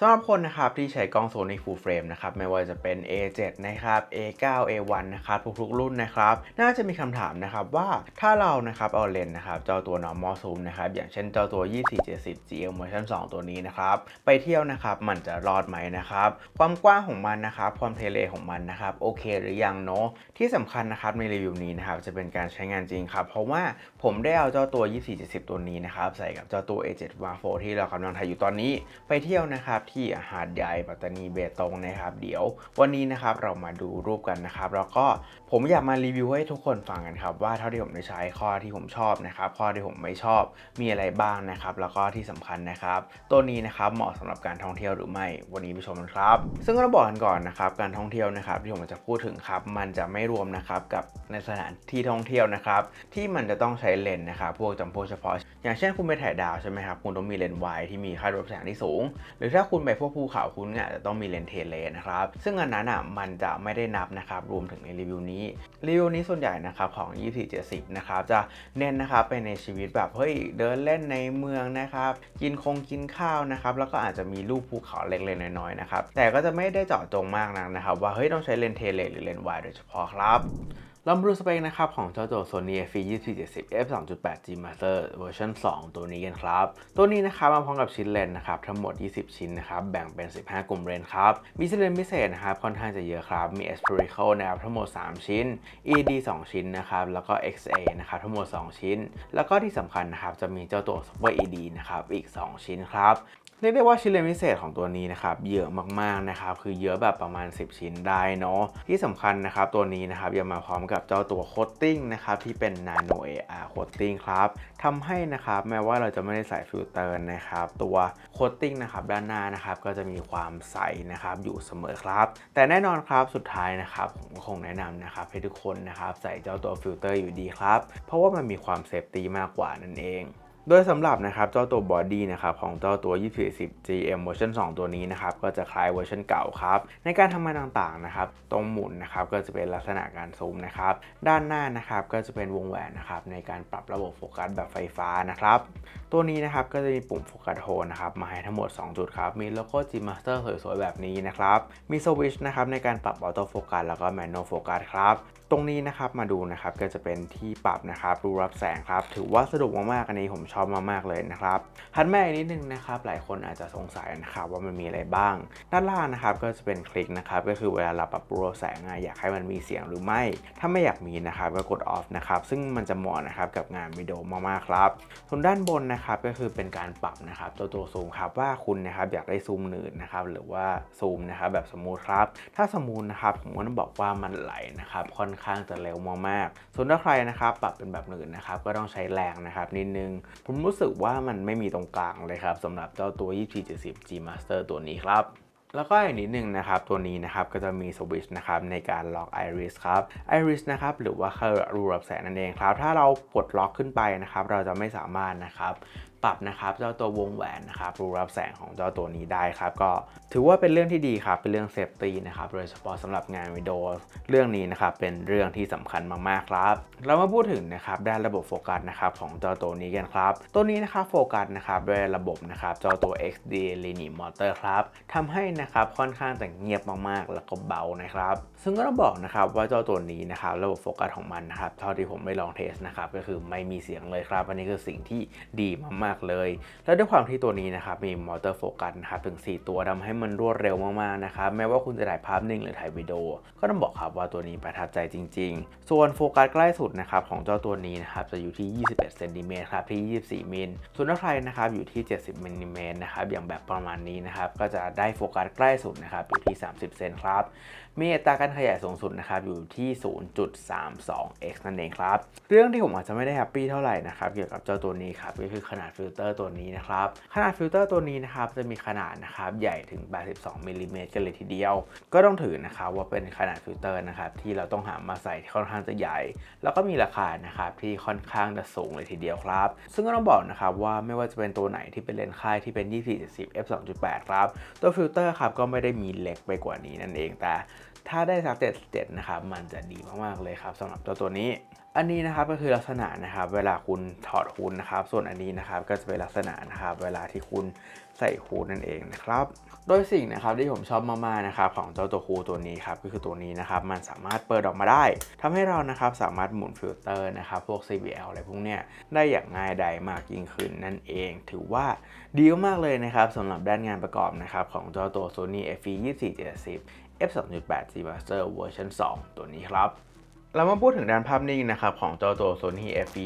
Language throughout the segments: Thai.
สำหรับคนนะครับที่ใช้กล้อง Sony Full Frame นะครับไม่ว่าจะเป็น A7 นะครับ A9 A1 นะครับทุกๆรุ่นนะครับน่าจะมีคำถามนะครับว่าถ้าเรานะครับเอาเลนส์นะครับเจ้าตัว normal zoom นะครับอย่างเช่นเจ้าตัว 2470 GL Version 2 ตัวนี้นะครับไปเที่ยวนะครับมันจะรอดไหมนะครับความกว้างของมันนะครับความเทเลของมันนะครับโอเคหรือยังเนาะที่สำคัญนะครับในรีวิวนี้นะครับจะเป็นการใช้งานจริงครับเพราะว่าผมได้เอาเจ้าตัว 2470 ตัวนี้นะครับใส่กับเจ้าตัว A7 Mark IV ที่เรากำลังถ่ายอยู่ตอนนี้ไปเที่ยวนะครับที่หาดใหญ่ปัตตานีเบตงนะครับ เดี๋ยววันนี้นะครับเรามาดูรูปกันนะครับ แล้วก็ผมอยากมารีวิวให้ทุกคนฟังกันครับ ว่าเท่าที่ผมได้ใช้ข้อที่ผมชอบนะครับ ข้อที่ผมไม่ชอบมีอะไรบ้างนะครับ แล้วก็ที่สำคัญนะครับ ตัวนี้นะครับเหมาะสำหรับการท่องเที่ยวหรือไม่วันนี้ไปชมกันครับ ซึ่งก็ต้องบอกกันก่อนนะครับการท่องเที่ยวนะครับที่ผมจะพูดถึงครับ มันจะไม่รวมนะครับกับในสถานที่ท่องเที่ยวนะครับ ที่มันจะต้องใช้เลนส์นะครับ พวกจำพวกเฉพาะ อย่างเช่นคุณไปถ่ายดาวใช่ไหมครับคุณต้องมีเลนส์วายที่มีค่ารับแสงที่สูง หรือถ้าคุณไปพวกภูเขาคุณเนี่ยจจะต้องมีเลนส์เทเลนะครับซึ่งอันนั้นอะมันจะไม่ได้นับนะครับรวมถึงในรีวิวนี้รีวิวนี้ส่วนใหญ่นะครับของ 2470 นะครับจะเน้นนะครับไปในชีวิตแบบเฮ้ยเดินเล่นในเมืองนะครับกินคงกินข้าวนะครับแล้วก็อาจจะมีรูปภูเขาเล็กๆน้อยๆนะครับแต่ก็จะไม่ได้เจาะจงมากนักนะครับว่าเฮ้ยต้องใช้เลนส์เทเลหรือเลนส์วายโดยเฉพาะครับ เรามาดูสเปคนะครับของเจ้าตัว Sony FE2470 f 2.8 G Master เวอร์ชัน2 ตัวนี้กันครับ ตัวนี้นะครับมาพร้อมกับชิ้นเลนส์นะครับทั้งหมด 20 ชิ้นนะครับแบ่งเป็น 15 กลุ่มเลนส์ครับ มีชิ้นเลนส์พิเศษนะครับค่อนข้างจะเยอะครับ มี Spherical นะครับทั้งหมด 3 ชิ้น ED 2 ชิ้นนะครับแล้วก็ XA นะครับทั้งหมด 2 ชิ้น แล้วก็ที่สำคัญนะครับจะมีเจ้าตัว Super ED นะครับอีก 2 ชิ้นครับ เรียกได้ว่าชิ้นเลนพิเศษของตัวนี้นะครับเยอะมากๆนะครับคือเยอะแบบประมาณ 10 ชิ้นได้เนาะที่สำคัญนะครับตัวนี้นะครับยังมาพร้อมกับเจ้าตัวโคตติ้งนะครับที่เป็น Nano AR Coating ครับทำให้นะครับแม้ว่าเราจะไม่ได้ใส่ฟิลเตอร์นะครับตัวโคตติ้งนะครับด้านหน้านะครับก็จะมีความใสนะครับอยู่เสมอครับ แต่แน่นอนครับสุดท้ายนะครับผมก็คงแนะนำนะครับให้ทุกคนนะครับใส่เจ้าตัวฟิลเตอร์อยู่ดีครับเพราะว่ามันมีความเซฟตี้มากกว่านั่นเอง โดยสำหรับนะครับเจ้าตัวบอดี้นะครับของเจ้าตัว2410 GM เวอร์ชัน2ตัวนี้นะครับก็จะคล้ายเวอร์ชันเก่าครับในการทำงานต่างๆนะครับตรงหมุนนะครับก็จะเป็นลักษณะการซูมนะครับด้านหน้านะครับก็จะเป็นวงแหวนนะครับในการปรับระบบโฟกัสแบบไฟฟ้านะครับตัวนี้นะครับก็จะมีปุ่มโฟกัสโฮนะครับมาให้ทั้งหมด 2 จุดครับมีโลโก้ G Master สวยๆแบบนี้นะครับมีสวิตช์นะครับในการปรับออโต้โฟกัสแล้วก็แมนนวลโฟกัสครับตรงนี้นะครับมาดูนะครับก็จะเป็นที่ปรับนะครับรูรับแสงครับ ถือว่าสะดวกมากๆอันนี้ผมชอบมากๆเลยนะครับถัดมาอีกนิดนึงนะครับหลายคนอาจจะสงสัยนะครับว่ามันมีอะไรบ้าง ด้านล่างนะครับก็จะเป็นคลิกนะครับก็คือเวลาเราปรับรูรับแสงอะอยากให้มันมีเสียงหรือไม่ ถ้าไม่อยากมีนะครับก็กด off นะครับซึ่งมันจะเหมาะนะครับกับงานวิดีโอมากๆครับส่วนด้านบนนะครับก็คือเป็นการปรับนะครับตัวตัวซูมครับว่าคุณนะครับอยากได้ซูมหนืดนะครับหรือว่าซูมนะครับแบบสมูทครับถ้าสมูทนะครับผมก็ต้องบอกว่ามันไหลนะครับค่อนข้างจะเร็วมากๆส่วนถ้าใครนะครับปรับเป็นแบบหนืดนะครับก็ต้องใช้แรงนะครับนิดนึง ผมรู้สึกว่ามันไม่มีตรงกลางเลยครับสำหรับเจ้าตัว 2470 G Master ตัวนี้ครับแล้วก็อีกนิดนึงนะครับ ตัวนี้นะครับก็จะมีสวิตช์นะครับในการล็อก Iris ครับ Iris นะครับหรือว่าเครื่องรูรับแสงนั่นเองครับ ถ้าเรากดล็อกขึ้นไปนะครับ เราจะไม่สามารถนะครับ ปรับนะครับเจ้าตัววงแหวนนะครับรูรับแสงของเจ้าตัวนี้ได้ครับก็ถือว่าเป็นเรื่องที่ดีครับเป็นเรื่องเซฟตี้นะครับโดยเฉพาะสำหรับงานวิดีโอเรื่องนี้นะครับเป็นเรื่องที่สำคัญมากๆครับ เรามาพูดถึงนะครับด้านระบบโฟกัสนะครับของเจ้าตัวนี้กันครับ ตัวนี้นะครับโฟกัสนะครับด้วยระบบนะครับเจ้าตัว XD Linear Motor ครับทำให้นะครับค่อนข้างแต่เงียบมากๆ แล้วก็เบานะครับ ซึ่งก็ต้องบอกนะครับว่าเจ้าตัวนี้นะครับระบบโฟกัสของมันนะครับเท่าที่ผมได้ลองเทสนะครับก็คือไม่มีเสียงเลยครับอันนี้คือสิ่งที่ดีมากๆ เลย แล้วด้วยความที่ตัวนี้นะครับมีมอเตอร์โฟกัสนะครับถึง 4 ตัวทำให้มันรวดเร็วมาก ๆ นะครับแม้ว่าคุณจะถ่ายภาพนิ่งหรือถ่ายวิดีโอ ก็ต้องบอกครับว่าตัวนี้ประทับใจจริง ๆ ส่วนโฟกัสใกล้สุดนะครับของเจ้าตัวนี้นะครับจะอยู่ที่ 21เซนติเมตรครับที่ 24มิลส่วนถ้าใครนะครับอยู่ที่ 70มิลลิเมตรนะครับอย่างแบบประมาณนี้นะครับก็จะได้โฟกัสใกล้สุดนะครับอยู่ที่ 30 เซนครับมีอัตราการขยายสูงสุดนะครับอยู่ที่ 0.32x นั่นเองครับ เรื่องที่ผมอาจจะไม่ได้แฮปปี้เท่าไหร่นะครับเกี่ยวกับเจ้าตัวนี้ครับก็คือขนาดฟิลเตอร์ตัวนี้นะครับ ขนาดฟิลเตอร์ตัวนี้นะครับจะมีขนาดนะครับใหญ่ถึง 82มิลลิเมตรกันเลยทีเดียว ก็ต้องถือนะครับว่าเป็นขนาดฟิลเตอร์นะครับที่เราต้องหามาใส่ที่ค่อนข้างจะใหญ่ แล้วก็มีราคานะครับที่ค่อนข้างจะสูงเลยทีเดียวครับ ซึ่งก็ต้องบอกนะครับว่าไม่ว่าจะเป็นตัวไหนที่เป็นเลนส์ค่ายที่เป็น 24-70 f 2.8 ครับ ตัวฟิลเตอร์ครับก็ไม่ได้มีเล็กไปกว่านี้นั่นเองแต่ถ้าได้สัก77นะครับ มันจะดีมาก ๆ เลยครับสำหรับตัวตัวนี้ อันนี้นะครับก็คือลักษณะนะครับ เวลาคุณถอดฮูดนะครับ ส่วนอันนี้นะครับก็จะเป็นลักษณะนะครับ เวลาที่คุณใส่ฮูนั่นเองนะครับ โดยสิ่งนะครับที่ผมชอบมากๆนะครับของเจ้าตัวคูลตัวนี้ครับก็คือตัวนี้นะครับมันสามารถเปิดออกมาได้ทำให้เรานะครับสามารถหมุนฟิลเตอร์นะครับพวก CBL อะไรพวกเนี้ยได้อย่างง่ายดายมากยิ่งขึ้นนั่นเอง ถือว่าดีมากเลยนะครับสำหรับด้านงานประกอบนะครับของเจ้าตัว Sony FE 2470 f 2.8 G Master เวอร์ชัน2ตัวนี้ครับ เรามาพูดถึงด้านภาพนิ่งนะครับของเจ้าตัว Sony FE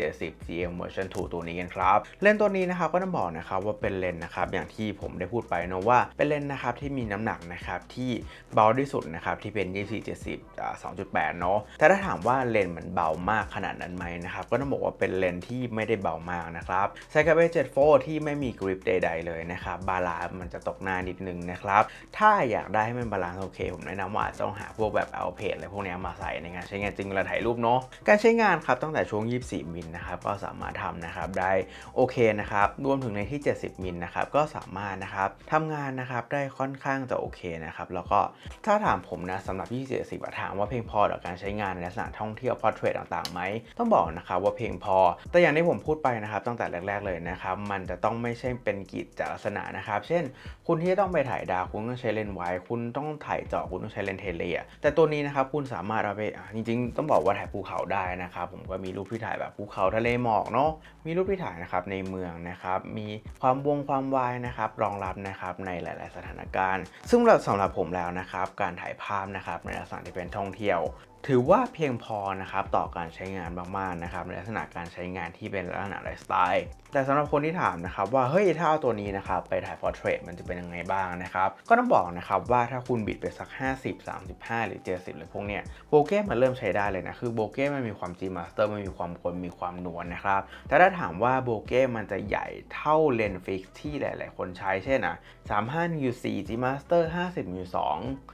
2470 GM Version 2 ตัวนี้กันครับเลนส์ตัวนี้นะครับก็ต้องบอกนะครับว่าเป็นเลนส์นะครับอย่างที่ผมได้พูดไปเนอะว่าเป็นเลนส์นะครับที่มีน้ำหนักนะครับที่เบาที่สุดนะครับที่เป็น 2470อ่า2.8 เนอะแต่ถ้าถามว่าเลนส์มันเบามากขนาดนั้นไหมนะครับก็ต้องบอกว่าเป็นเลนส์ที่ไม่ได้เบามากนะครับใช้กับ A7 4ที่ไม่มีกริปใดๆเลยนะครับบาลานซ์มันจะตกหน้านิดนึงนะครับถ้าอยากได้ให้มันบาลานซ์โอเค ผมแนะนำว่าต้องหาพวกแบบเอาเพจอะไรพวกนี้มาใส่ในงานใช้งานจริงเวลาถ่ายรูปเนาะการใช้งานครับตั้งแต่ช่วง 24 มิลนะครับก็สามารถทำนะครับได้โอเคนะครับรวมถึงในที่ 70 มิลนะครับก็สามารถนะครับทำงานนะครับได้ค่อนข้างจะโอเคนะครับแล้วก็ถ้าถามผมนะสำหรับ24 70ถามว่าเพียงพอต่อการใช้งานในลักษณะท่องเที่ยวพอร์เทรตต่างๆไหมต้องบอกนะครับว่าเพียงพอ แต่อย่างที่ผมพูดไปนะครับตั้งแต่แรก ๆเลยนะครับมันจะต้องไม่ใช่เป็นกิจจลักษณะนะครับ เช่น คุณที่ต้องไปถ่ายดาวคุณต้องใช้เลนส์ไวคุณต้องถ่ายเจาะคุณต้องใช้เลนส์เทเลแต่ตัวนี้นะครับคุณสามารถเอาไปจริงๆ ต้องบอกว่าถ่ายภูเขาได้นะครับผมก็มีรูปที่ถ่ายแบบภูเขาทะเลหมอกเนาะมีรูปที่ถ่ายนะครับในเมืองนะครับมีความวงความวายนะครับรองรับนะครับในหลาย ๆ สถานการณ์ ซึ่งสำหรับผมแล้วนะครับการถ่ายภาพนะครับในลักษณะที่เป็นท่องเที่ยว ถือว่าเพียงพอนะครับต่อการใช้งานมากๆนะครับในลักษณะการใช้งานที่เป็นลักษณะไลฟ์สไตล์แต่สำหรับคนที่ถามนะครับว่าเฮ้ยถ้าเอาตัวนี้นะครับไปถ่ายพอร์เทรตมันจะเป็นยังไงบ้างนะครับก็ต้องบอกนะครับว่าถ้าคุณบิดไปสัก 50 35 หรือ 70หรือพวกเนี้ยโบเก้มันเริ่มใช้ได้เลยนะคือโบเก้มันมีความ G Master มันมีความคมมีความนวลนะครับแต่ถ้าถามว่าโบเก้มันจะใหญ่เท่าเลนส์ฟิกที่หลาย ๆ คนใช้เช่นอะ35นิ้ว4 G Master 50นิ้ว2อ่า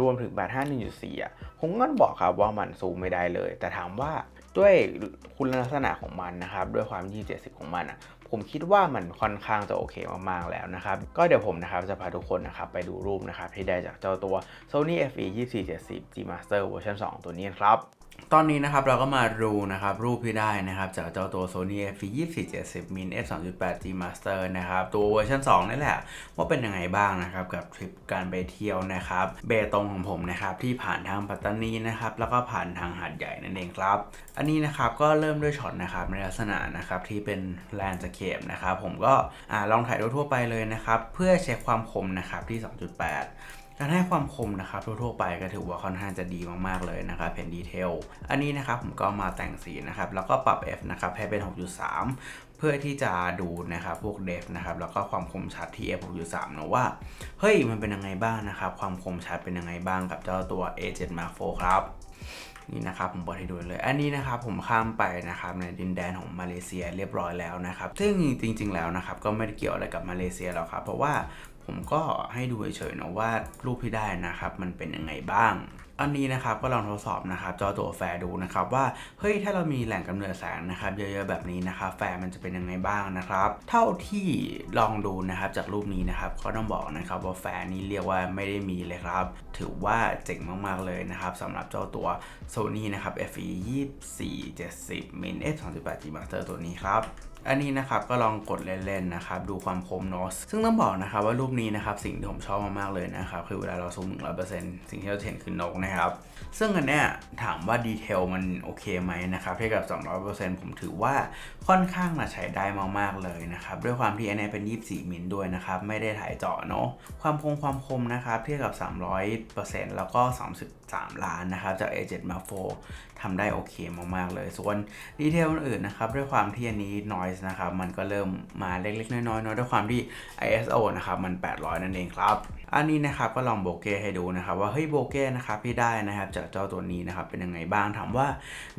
รวมถึง 851.4อะผมก็บอกครับว่ามันซูมไม่ได้เลย แต่ถามว่าด้วยคุณลักษณะของมันนะครับ ด้วยความ 270 ของมันอะผมคิดว่ามันค่อนข้างจะโอเคมากๆแล้วนะครับ ก็เดี๋ยวผมนะครับจะพาทุกคนนะครับไปดูรูปนะครับที่ได้จากเจ้าตัว Sony FE 2470 G Master เวอร์ชัน2ตัวนี้ครับ ตอนนี้นะครับเราก็มาดูนะครับรูปที่ได้นะครับจากเจ้าตัว Sony FE 2470 min f 2.8 G Master นะครับตัวเวอร์ชัน2นี่แหละ ว่าเป็นยังไงบ้างนะครับกับทริปการไปเที่ยวนะครับเบตงของผมนะครับที่ผ่านทางปัตตานีนะครับแล้วก็ผ่านทางหาดใหญ่นั่นเองครับ อันนี้นะครับก็เริ่มด้วยช็อตนะครับในลักษณะนะครับที่เป็นแลนด์สเคปนะครับผมก็อลองถ่ายทั่วไปเลยนะครับเพื่อเช็คความคมนะครับที่ 2.8 การให้ความคมนะครับทั่วๆไปก็ถือว่าค่อนข้างจะดีมากๆเลยนะครับเป็นดีเทลอันนี้นะครับผมก็มาแต่งสีนะครับแล้วก็ปรับ F นะครับให้เป็น 6.3 เพื่อที่จะดูนะครับพวกเดฟนะครับแล้วก็ความคมชัดที่ F 6.3นะว่าเฮ้ยมันเป็นยังไงบ้างนะครับความคมชัดเป็นยังไงบ้างกับเจ้าตัว A7 Mark IV ครับนี่นะครับผมบอกให้ดูเลย อันนี้นะครับผมข้ามไปนะครับในดินแดนของมาเลเซียเรียบร้อยแล้วนะครับ ซึ่งจริง ๆ แล้วนะครับก็ไม่ได้เกี่ยวอะไรกับมาเลเซียหรอกครับ เพราะว่า ผมก็ให้ดูเฉยๆนะว่ารูปที่ได้นะครับมันเป็นยังไงบ้างอันนี้นะครับก็ลองทดสอบนะครับจอตัวแฟร์ดูนะครับว่าเฮ้ยถ้าเรามีแหล่งกำเนิดแสงนะครับเยอะๆแบบนี้นะครับแฟร์มันจะเป็นยังไงบ้างนะครับ เท่าที่ลองดูนะครับจากรูปนี้นะครับก็ต้องบอกนะครับว่าแฟร์นี้เรียกว่าไม่ได้มีเลยครับ ถือว่าเจ๋งมากๆเลยนะครับสำหรับเจ้าตัว Sony นะครับ FE 2470 min f 2.8 G Master ตัวนี้ครับ อันนี้นะครับก็ลองกดเล่นๆนะครับดูความคมเนาะซึ่งต้องบอกนะครับว่ารูปนี้นะครับสิ่งที่ผมชอบมากๆเลยนะครับคือเวลาเราซูมหนึ่งร้อยเปอร์เซนต์สิ่งที่เราเห็นคือนกนะครับ ซึ่งอันเนี้ยถามว่าดีเทลมันโอเคไหมนะครับเทียบกับ 200%ผมถือว่าค่อนข้างน่ะใช้ได้มากๆเลยนะครับ ด้วยความที่อันนี้เป็น 24 มิลด้วยนะครับ ไม่ได้ถ่ายเจาะเนาะความคงความคมนะครับเทียบกับ 300%แล้วก็ 33 ล้านนะครับ จาก A7 Mark IV ทำได้โอเคมากๆเลย ส่วนดีเทลอื่นนะครับ ด้วยความที่อันนี้ noise นะครับมันก็เริ่มมาเล็กๆ น้อยๆเนาะด้วยความที่ ISO นะครับมัน 800 นั่นเองครับ อันนี้นะครับก็ลองโบเก้ให้ดูนะครับว่าเฮ้ยโบเก้นะครับที่ได้นะครับจากเจ้าตัวนี้นะครับเป็นยังไงบ้างถามว่า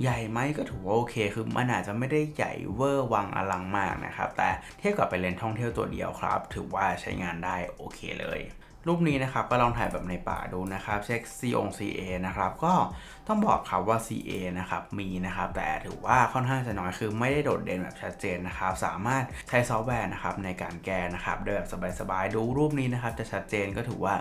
ใหญ่ไหมก็ถือว่าโอเค คือมันอาจจะไม่ได้ใหญ่เวอร์วังอลังมากนะครับแต่เทียบกับไปเลนท่องเที่ยวตัวเดียวครับ ถือว่าใช้งานได้โอเคเลย รูปนี้นะครับก็ลองถ่ายแบบในป่าดูนะครับ เช็ค C อง CA นะครับก็ต้องบอกครับว่า CA นะครับมีนะครับแต่ถือว่าค่อนข้างจะน้อยคือไม่ได้โดดเด่นแบบชัดเจนนะครับสามารถใช้ซอฟต์แวร์นะครับในการแก้นะครับโดยแบบสบายๆดูรูปนี้นะครับจะชัดเจนก็ถือว่า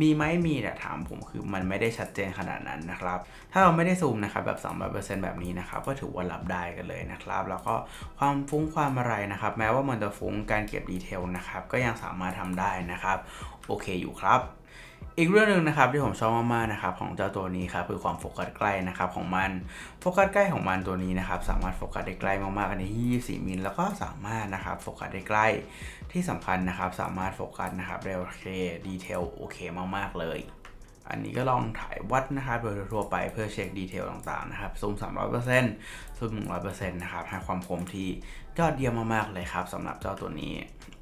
มีไหมมีแต่ถามผมคือมันไม่ได้ชัดเจนขนาดนั้นนะครับถ้าเราไม่ได้ซูมนะครับแบบ300%แบบนี้นะครับก็ถือว่ารับได้กันเลยนะครับแล้วก็ความฟุ้งความอะไรนะครับแม้ว่ามันจะฟุ้งการเก็บดีเทลนะครับก็ยังสามารถทำได้นะครับ โอเคอยู่ครับ อีกเรื่องหนึ่งนะครับที่ผมชอบมากๆนะครับของเจ้าตัวนี้ครับคือความโฟกัสใกล้นะครับของมันโฟกัสใกล้ของมันตัวนี้นะครับสามารถโฟกัสได้ใกล้มากๆอันที่24มิลแล้วก็สามารถนะครับโฟกัสได้ใกล้ที่สำคัญนะครับสามารถโฟกัสนะครับได้โอเคดีเทลโอเคมากๆเลยอันนี้ก็ลองถ่ายวัดนะครับโดยทั่วไปเพื่อเช็คดีเทลต่างๆนะครับซูม 300%ซูม 100%นะครับให้ความคมที่ยอดเยี่ยมมากๆเลยครับสำหรับเจ้าตัวนี้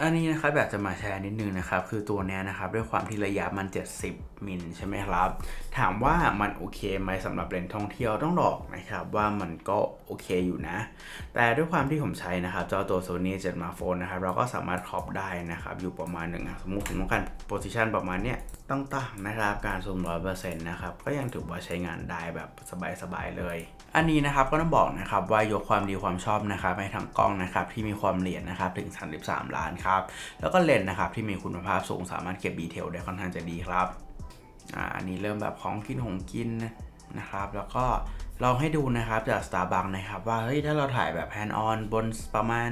อันนี้นะครับอยากจะมาแชร์นิดนึงนะครับคือตัวนี้นะครับด้วยความที่ระยะมัน 70 มิลใช่ไหมครับ ถามว่ามันโอเคไหมสำหรับเลนส์ท่องเที่ยวต้องบอกนะครับว่ามันก็โอเคอยู่นะ แต่ด้วยความที่ผมใช้นะครับเจ้าตัว Sony 7 Mark Phone นะครับเราก็สามารถครอปได้นะครับอยู่ประมาณหนึ่งสมมุติผมต้องการโพซิชันประมาณเนี้ยต่างๆนะครับการซูม100%นะครับก็ยังถือว่าใช้งานได้แบบสบายๆเลย อันนี้นะครับก็ต้องบอกนะครับว่ายกความดีความชอบนะครับให้ทางกล้องนะครับที่มีความละเอียดนะครับถึง 33 ล้านครับแล้วก็เลนส์นะครับที่มีคุณภาพสูงสามารถเก็บดีเทลได้ค่อนข้างจะดีครับอ่าอันนี้เริ่มแบบของกินของกินนะครับ แล้วก็ลองให้ดูนะครับจาก Starbucks นะครับว่าเฮ้ยถ้าเราถ่ายแบบ hand on บนประมาณ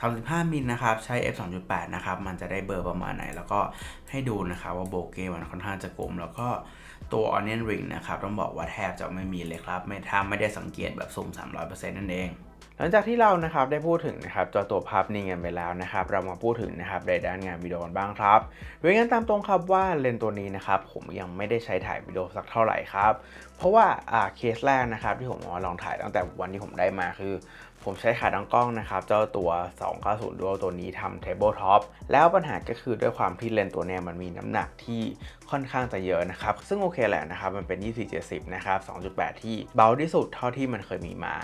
35มิลนะครับใช้ f 2.8นะครับมันจะได้เบอร์ประมาณไหน แล้วก็ให้ดูนะครับว่าโบเกมันค่อนข้างจะกลม แล้วก็ตัว onion ring นะครับต้องบอกว่าแทบจะไม่มีเลยครับ ไม่ถ้าไม่ได้สังเกตแบบซูม300%นั่นเอง ลังจากที่เรานะครับได้พูดถึงนะครับตัวตัวภาพนิ่งกันไปแล้วนะครับ เรามาพูดถึงนะครับในด้านงานวิดีโอบ้างครับโดยงั้นตามตรงครับว่าเลนส์ตัวนี้นะครับผมยังไม่ได้ใช้ถ่ายวิดีโอสักเท่าไหร่ครับเพราะว่าอ่าเคสแรกนะครับที่ผมลองถ่ายตั้งแต่วันที่ผมได้มาคือผมใช้ขาตั้งกล้องนะครับ เจ้าตัว 290 Dual ตัวนี้ทำ Table Top แล้วปัญหาก็คือด้วยความที่เลนส์ตัวเนี้ยมันมีน้ำหนักที่ค่อนข้างจะเยอะนะครับ ซึ่งโอเคแหละนะครับ มันเป็น 2470 นะครับ 2.8 ที่เบาที่สุดเท่าที่มันเคยมีมา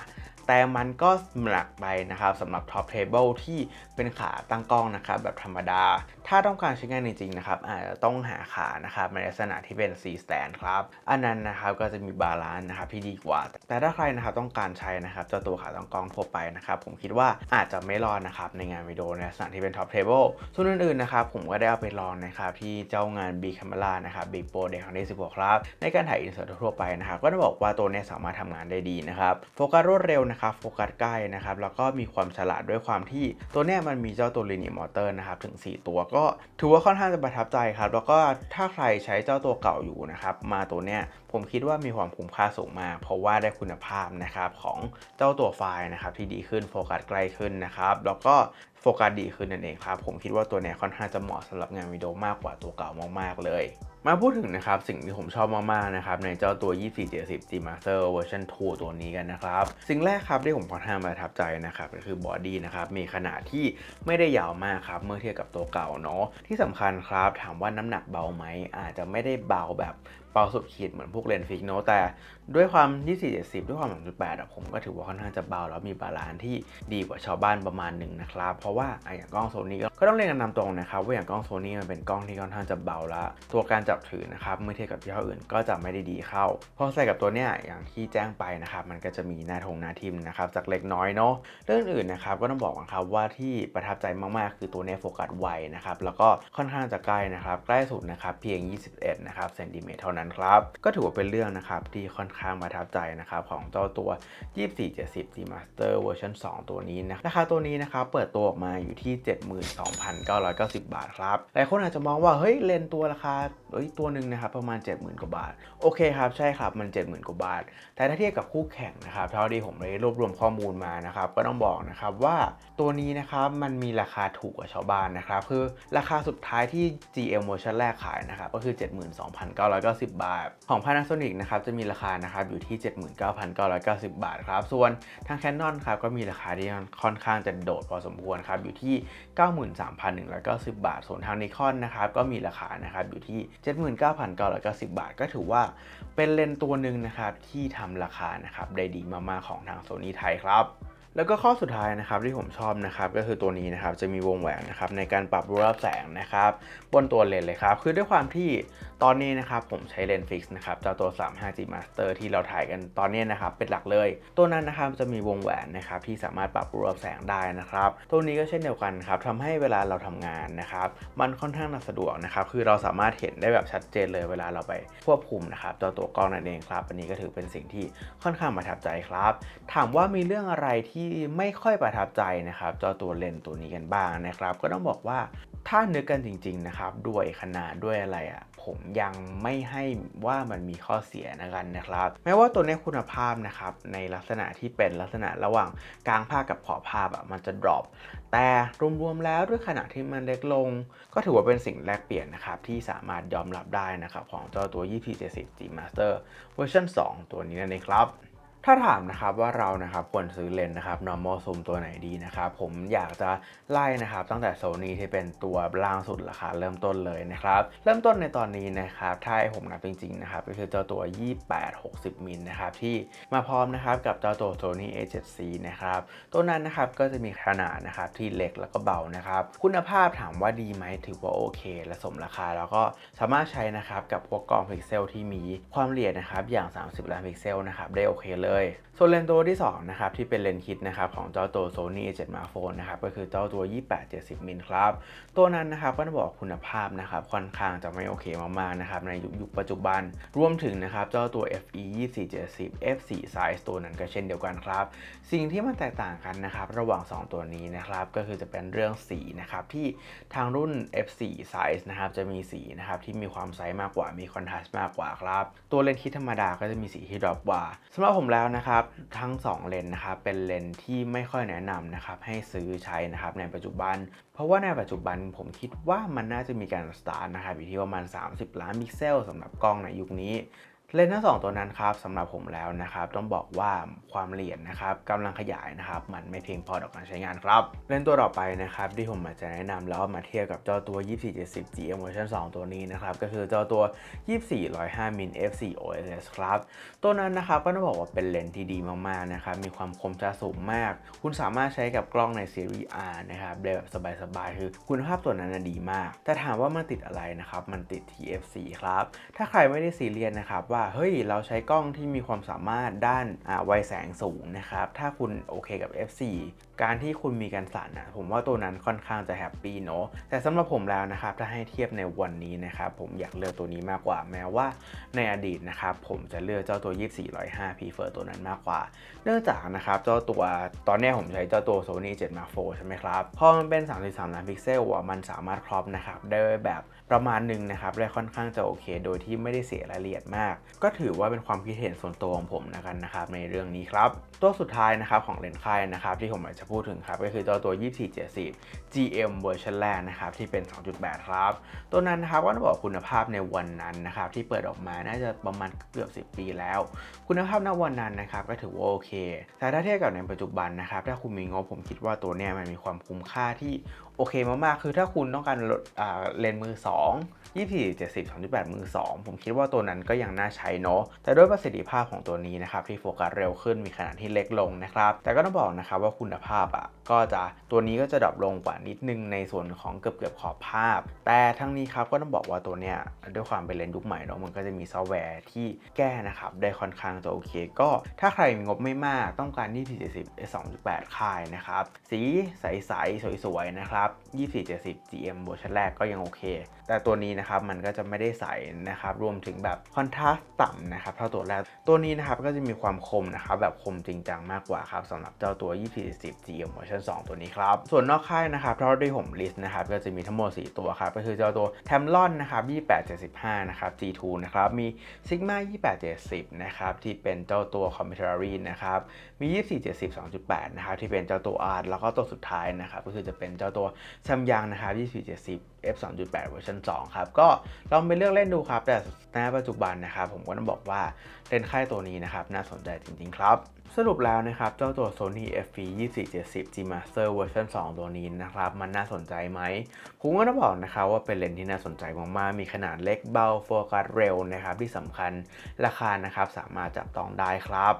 แต่มันก็หนักไปนะครับสำหรับ Top Table ที่เป็นขาตั้งกล้องนะครับแบบธรรมดา ถ้าต้องการใช้งานจริงๆนะครับอาจจะต้องหาขานะครับในลักษณะที่เป็น C stand ครับ อันนั้นนะครับก็จะมีบาลานซ์นะครับที่ดีกว่า แต่ถ้าใครนะครับต้องการใช้นะครับเจ้าตัวขาตั้งกล้องทั่วไปนะครับผมคิดว่าอาจจะไม่รอดนะครับในงานวิดีโอในลักษณะที่เป็น Top Table ส่วนอื่นๆนะครับผมก็ได้เอาไปลองนะครับที่เจ้างาน B Camera นะครับ Big Pro Day ครั้งที่16ครับในการถ่ายอินเสิร์ตทั่วไปนะครับก็ต้องบอกว่าตัวนี้สามารถทำงานได้ดีนะครับโฟกัสรวดเร็วนะครับโฟกัสใกล้นะครับแล้วก็มีความฉลาดด้วยความที่ตัวเนี้ยมันมีเจ้าตัว Linear Motor นะครับถึง 4 ตัวก็ถือว่าค่อนข้างจะประทับใจครับแล้วก็ถ้าใครใช้เจ้าตัวเก่าอยู่นะครับมาตัวเนี้ยผมคิดว่ามีความคุ้มค่าสูงมาก เพราะว่าได้คุณภาพนะครับของเจ้าตัวไฟล์นะครับที่ดีขึ้นโฟกัสใกล้ขึ้นนะครับแล้วก็โฟกัสดีขึ้นนั่นเองครับผมคิดว่าตัวเนี้ยค่อนข้างจะเหมาะสำหรับงานวิดีโอมากกว่าตัวเก่ามากๆเลย มาพูดถึงนะครับสิ่งที่ผมชอบมากๆนะครับในเจ้าตัว 2470 G Master Version 2 ตัวนี้กันนะครับ สิ่งแรกครับที่ผมค่อนข้างประทับใจนะครับก็คือบอดี้นะครับมีขนาดที่ไม่ได้ยาวมากครับเมื่อเทียบกับตัวเก่าเนาะที่สำคัญครับถามว่าน้ำหนักเบาไหมอาจจะไม่ได้เบาแบบเบาสุดขีดเหมือนพวกเลนฟิกเนาะแต่ด้วยความ2470 ด้วยความ2.8อะผมก็ถือว่าค่อนข้างจะเบาแล้วมีบาลานซ์ที่ดีกว่าชาวบ้านประมาณหนึ่งนะครับ เพราะว่าออย่างกล้องโซนี่ก็ต้องเรียนกันนำตรงนะครับว่าอย่างกล้องโซนี่มันเป็นกล้องที่ค่อนข้างจะเบาละตัวการจับถือนะครับเมื่อเทียบกับยี่ห้ออื่นก็จะไม่ได้ดีเข้าพอใส่กับตัวเนี้ยอย่างที่แจ้งไปนะครับมันก็จะมีหน้าทงหน้าทิมนะครับจากเล็กน้อยเนาะเรื่องอื่นนะครับก็ต้องบอกนะครับว่าที่ประทับใจมากๆ คือตัวเนี้ยโฟกัสไวนะครับแล้วก็ค่อนข้างจะใกล้นะครับใกล้สุดนะครับเพียง 21นะครับเซนติเมตรเท่านั้นครับ ก็ถือว่าเป็นเรื่องนะครับที่ค่อนข้างประทับใจนะครับของเจ้าตัว 2470 G Master เวอร์ชัน2 ตัวนี้นะราคาตัวนี้นะครับเปิดตัวออกมาอยู่ที่ 72,990 บาทครับหลายคนอาจจะมองว่าเฮ้ยเลนตัวราคาเอ้ยตัวหนึ่งนะครับประมาณ 70,000 กว่าบาท โอเคครับใช่ครับมัน 70,000 กว่าบาท แต่ถ้าเทียบกับคู่แข่งนะครับเท่าที่ผมได้รวบรวมข้อมูลมานะครับก็ต้องบอกนะครับว่าตัวนี้นะครับมันมีราคาถูกกว่าชาวบ้านนะครับคือราคาสุดท้ายที่ GM เวอร์ชันแรกขายนะครับก็คือ 72,990บาท ของ Panasonic นะครับจะมีราคานะครับอยู่ที่ 79,990 บาทครับ ส่วนทาง Canon ครับก็มีราคาที่ค่อนข้างจะโดดพอสมควรครับอยู่ที่ 93,190 บาท ส่วนทาง Nikon นะครับก็มีราคานะครับอยู่ที่ 79,990 บาท ก็ถือว่าเป็นเลนส์ตัวหนึ่งนะครับที่ทำราคานะครับได้ดีมากๆของทางโซนี่ไทยครับ แล้วก็ข้อสุดท้ายนะครับที่ผมชอบนะครับก็คือตัวนี้นะครับจะมีวงแหวนนะครับในการปรับรูรับแสงนะครับบนตัวเลนเลยครับคือด้วยความที่ตอนนี้นะครับผมใช้เลนส์ฟิกซ์นะครับเจ้าตัว 35G Master ที่เราถ่ายกันตอนนี้นะครับเป็นหลักเลย ตัวนั้นนะครับจะมีวงแหวนนะครับที่สามารถปรับรูรับแสงได้นะครับตัวนี้ก็เช่นเดียวกันครับทำให้เวลาเราทำงานนะครับมันค่อนข้างสะดวกนะครับคือเราสามารถเห็นได้แบบชัดเจนเลยเวลาเราไปควบคุมนะครับเจ้าตัวกล้องนั่นเองครับอันนี้ก็ถือเป็นสิ่งที่ค่อนข้างประทับใจครับ ถามว่ามีเรื่องอะไรที่ไม่ค่อยประทับใจนะครับเจ้าตัวเลนส์ตัวนี้กันบ้างนะครับ ก็ต้องบอกว่าถ้านึกกันจริง ๆนะครับ ด้วยขนาดด้วยอะไรอะ่ะผมยังไม่ให้ว่ามันมีข้อเสียนะกันนะครับ แม้ว่าตัวในคุณภาพนะครับในลักษณะที่เป็นลักษณะระหว่างกลางภาพกับขอบภาพอะ่ะมันจะ drop แต่รวมๆแล้วด้วยขนาดที่มันเล็กลง ก็ถือว่าเป็นสิ่งแลกเปลี่ยนนะครับที่สามารถยอมรับได้นะครับของเจ้าตัว 2470 G Master เวอร์ชัน2 ตัวนี้นั่นเองครับ ถ้าถามนะครับว่าเรานะครับควรซื้อเลนส์นะครับ normal zoom ตัวไหนดีนะครับผมอยากจะไล่นะครับตั้งแต่ Sony ที่เป็นตัวล่างสุดราคาเริ่มต้นเลยนะครับเริ่มต้นในตอนนี้นะครับถ้าให้ผมนับจริงๆนะครับก็คือเจ้าตัว 28-60 มิลนะครับที่มาพร้อมนะครับกับเจ้าตัว Sony A7C นะครับตัวนั้นนะครับก็จะมีขนาดนะครับที่เล็กแล้วก็เบานะครับคุณภาพถามว่าดีไหมถือว่าโอเค และสมราคา แล้วก็สามารถใช้นะครับกับพวกกล้องพิกเซลที่มีความละเอียดนะครับอย่าง 30 ล้านพิกเซลนะครับได้โอเคเลยย ส่วนเลนส์ตัวที่2นะครับที่เป็นเลนส์คิดนะครับของเจ้าตัว Sony A7 Mark IV นะครับก็คือเจ้าตัว 28-70มิลครับตัวนั้นนะครับก็ต้องบอกคุณภาพนะครับค่อนข้างจะไม่โอเคมากๆนะครับในยุคยุคปัจจุบัน รวมถึงนะครับเจ้าตัว FE 2470 F4 Size ตัวนั้นก็เช่นเดียวกันครับ สิ่งที่มันแตกต่างกันนะครับระหว่าง 2 ตัวนี้นะครับก็คือจะเป็นเรื่องสีนะครับที่ทางรุ่น F4 Size นะครับจะมีสีนะครับที่มีความไซส์มากกว่ามีคอนทราสต์มากกว่าครับตัวเลนส์คิดธรรมดาก็จะมีสีที่ดรอปกว่าสำหรับผมแล้วนะครับทั้ง 2 เลนส์นะครับเป็นเลนส์ที่ไม่ค่อยแนะนำนะครับให้ซื้อใช้นะครับในปัจจุบัน เพราะว่าในปัจจุบันผมคิดว่ามันน่าจะมีการสตาร์ทนะครับอยู่ที่ประมาณ 30 ล้านพิกเซลสำหรับกล้องในยุคนี้ เลนส์ทั้งสองตัวนั้นครับสำหรับผมแล้วนะครับ ต้องบอกว่าความละเอียดนะครับกำลังขยายนะครับ มันไม่เพียงพอต่อการใช้งานครับ เลนส์ตัวต่อไปนะครับที่ผมมาจจะแนะนำแล้วมาเทียบกับเจ้าตัว 2470 GM เวอร์ชัน2ตัวนี้นะครับ ก็คือเจ้าตัว 24-105มิล f4 OSS ครับ ตัวนั้นนะครับก็ต้องบอกว่าเป็นเลนส์ที่ดีมากๆนะครับ มีความคมชัดสูงมาก คุณสามารถใช้กับกล้องในซีรีส์ R นะครับได้แบบสบายๆคือคุณภาพตัวนั้นนะดีมาก แต่ถามว่ามันติดอะไรนะครับมันติด TFC ครับถ้าใครไม่ได้ซีเรียสนะครับว่าเฮ้ยเราใช้กล้องที่มีความสามารถด้านไวแสงสูงนะครับ ถ้าคุณโอเคกับ F4 การที่คุณมีการสั่นอะผมว่าตัวนั้นค่อนข้างจะแฮปปี้เนาะแต่สำหรับผมแล้วนะครับถ้าให้เทียบในวันนี้นะครับผมอยากเลือกตัวนี้มากกว่า แม้ว่าในอดีตนะครับผมจะเลือกเจ้าตัว 2405 prefer ตัวนั้นมากกว่า เนื่องจากนะครับเจ้าตัวตอนนี้ผมใช้เจ้าตัว Sony 7 Mark IV ใช่ไหมครับพอมันเป็น 33 ล้านพิกเซลอะมันสามารถครอปนะครับได้แบบประมาณหนึ่งนะครับได้ค่อนข้างจะโอเค โดยที่ไม่ได้เสียรายละเอียดมาก ก็ถือว่าเป็นความคิดเห็นส่วนตัวของผมนะกันนะครับในเรื่องนี้ครับตัวสุดท้ายนะครับของเลนส์ค่ายนะครับที่ผมอยากจะพูดถึงครับก็คือเจ้าตัว 2470 GM เวอร์ชันแรกนะครับที่เป็น 2.8 ครับ ตัวนั้นนะครับก็ต้องบอกคุณภาพในวันนั้นนะครับที่เปิดออกมาน่าจะประมาณเกือบ 10 ปีแล้ว คุณภาพณวันนั้นนะครับก็ถือว่าโอเค แต่ถ้าเทียบกับในปัจจุบันนะครับถ้าคุณมีงบผมคิดว่าตัวเนี้ยมันมีความคุ้มค่าที่โอเคมากๆ คือถ้าคุณต้องการลดเลนส์มือ 2 24 70 2.8มือ2ผมคิดว่าตัวนั้นก็ยังน่าใช้เนาะแต่ด้วยประสิทธิภาพของตัวนี้นะครับที่โฟกัสเร็วขึ้นมีขนาดที่เล็กลงนะครับแต่ก็ต้องบอกนะครับว่าคุณภาพอะก็จะตัวนี้ก็จะดรอปลงกว่านิดนึงในส่วนของเกือบเกือบๆขอบภาพ แต่ทั้งนี้ครับก็ต้องบอกว่าตัวเนี้ยด้วยความเป็นเลนส์ยุคใหม่เนาะมันก็จะมีซอฟต์แวร์ที่แก้นะครับได้ค่อนข้างจะโอเค ก็ถ้าใครมีงบไม่มากต้องการ24 70 2.8ค่ายนะครับสีใสๆสวยๆนะครับ2470 GM เวอร์ชันแรกก็ยังโอเค แต่ตัวนี้นะครับมันก็จะไม่ได้ใสนะครับรวมถึงแบบคอนทราสต์ต่ำนะครับเท่าตัวแรกตัวนี้นะครับก็จะมีความคมนะครับแบบคมจริงจังมากกว่าครับสำหรับเจ้าตัว 2470 GM เวอร์ชัน2ตัวนี้ครับส่วนนอกค่ายนะครับเท่าที่ผมลิสต์นะครับก็จะมีทั้งหมด 4 ตัวครับก็คือเจ้าตัว Tamron นะครับ2875นะครับ G2 นะครับมี Sigma 2870นะครับที่เป็นเจ้าตัว Commentary นะครับมี 2470 2.8นะครับที่เป็นเจ้าตัว Art แล้วก็ตัวสุดท้ายนะครับก็คือจะเป็นเจ้าตัว Samyang นะครับ2470 f 2.8 เวอร์ชัน2ครับ ก็ลองไปเลือกเล่นดูครับ แต่ในปัจจุบันนะครับ ผมก็ต้องบอกว่าเลนส์ค่ายตัวนี้นะครับ น่าสนใจจริง ๆ ครับ สรุปแล้วนะครับ เจ้าตัว Sony FE 2470 G Master เวอร์ชัน2ตัวนี้นะครับ มันน่าสนใจไหมผมก็ต้องบอกนะครับว่าเป็นเลนส์ที่น่าสนใจมากๆ มีขนาดเล็กเบาโฟกัสเร็วนะครับที่สำคัญราคานะครับสามารถจับต้องได้ครับ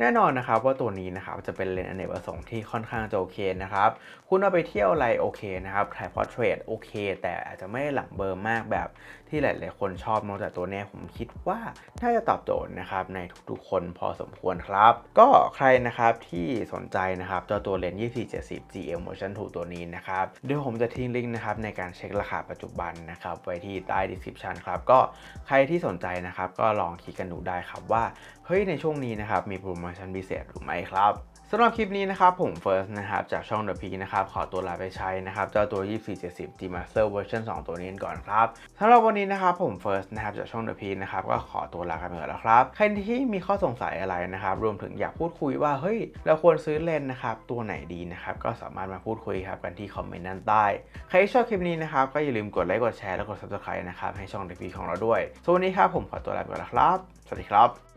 แน่นอนนะครับว่าตัวนี้นะครับจะเป็นเลนส์อเนกประสงค์ที่ค่อนข้างจะโอเคนะครับ คุณเอาไปเที่ยวอะไรโอเคนะครับถ่ายพอร์เทรตโอเค แต่อาจจะไม่หลังเบอร์มากแบบที่หลาย ๆ คนชอบนอกจากตัวนี้ผมคิดว่าน่าจะตอบโจทย์นะครับในทุก ๆ คนพอสมควรครับ ก็ใครนะครับที่สนใจนะครับเจ้าตัวเลนส์2470 GM Motion 2ตัวนี้นะครับเดี๋ยวผมจะทิ้งลิงก์นะครับในการเช็คราคาปัจจุบันนะครับไว้ที่ใต้ description ครับก็ใครที่สนใจนะครับก็ลองคลิกกันดูได้ครับว่า เฮ้ยในช่วงนี้นะครับมีโปรโมชั่นพิเศษหรือไม่ครับสำหรับคลิปนี้นะครับผมเฟิร์สนะครับจากช่อง The Peak นะครับขอตัวลาไปใช้นะครับเจ้าตัว 2470 G Master Version 2 ตัวนี้ก่อนครับสำหรับวันนี้นะครับผมเฟิร์สนะครับจากช่อง The Peak นะครับก็ขอตัวลากันไปก่อนแล้วครับใครที่มีข้อสงสัยอะไรนะครับรวมถึงอยากพูดคุยว่าเฮ้ยเราควรซื้อเลนนะครับตัวไหนดีนะครับก็สามารถมาพูดคุยครับกันที่คอมเมนต์ด้านใต้ใครที่ชอบคลิปนี้นะครับก็อย่าลืมกดไลค์กดแชร์และกด subscribe นะครับให้ช่อง The Peak ของเราด้วยส่วนนนี้ครับผมขอตัวลาไปก่อนแล้วครับ สวัสดีครับ